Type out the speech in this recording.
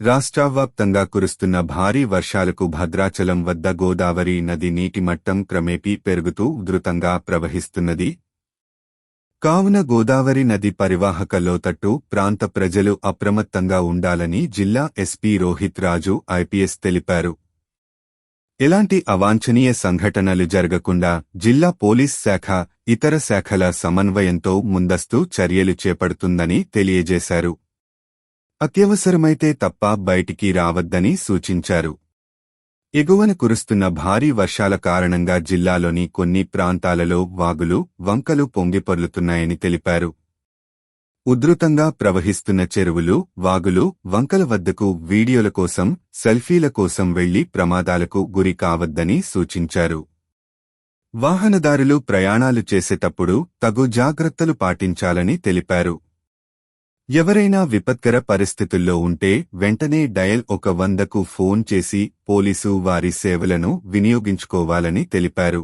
రాష్ట్రవ్యాప్తంగా కురుస్తున్న భారీ వర్షాలకు భద్రాచలం వద్ద గోదావరి నది నీటి మట్టం క్రమేపీ పెరుగుతూ ఉధృతంగా ప్రవహిస్తున్నది. కావున గోదావరి నది పరివాహక లోతట్టు ప్రాంత ప్రజలు అప్రమత్తంగా ఉండాలని జిల్లా ఎస్పీ రోహిత్ రాజు ఐపీఎస్ తెలిపారు. ఎలాంటి అవాంఛనీయ సంఘటనలు జరగకుండా జిల్లా పోలీస్ శాఖ ఇతర శాఖల సమన్వయంతో ముందస్తు చర్యలు చేపడుతుందని తెలియజేశారు. అత్యవసరమైతే తప్ప బయటికి రావద్దని సూచించారు. ఎగువన కురుస్తున్న భారీ వర్షాల కారణంగా జిల్లాలోని కొన్ని ప్రాంతాలలో వాగులు వంకలు పొంగిపొర్లుతున్నాయని తెలిపారు. ఉధృతంగా ప్రవహిస్తున్న చెరువులు వాగులు వంకల వద్దకు వీడియోల కోసం సెల్ఫీల కోసం వెళ్ళి ప్రమాదాలకు గురి కావద్దని సూచించారు. వాహనదారులు ప్రయాణాలు చేసేటప్పుడు తగు జాగ్రత్తలు పాటించాలని తెలిపారు. ఎవరైనా విపత్కర పరిస్థితుల్లో ఉంటే వెంటనే డయల్ ఒక వందకు ఫోన్ చేసి పోలీసు వారి సేవలను వినియోగించుకోవాలని తెలిపారు.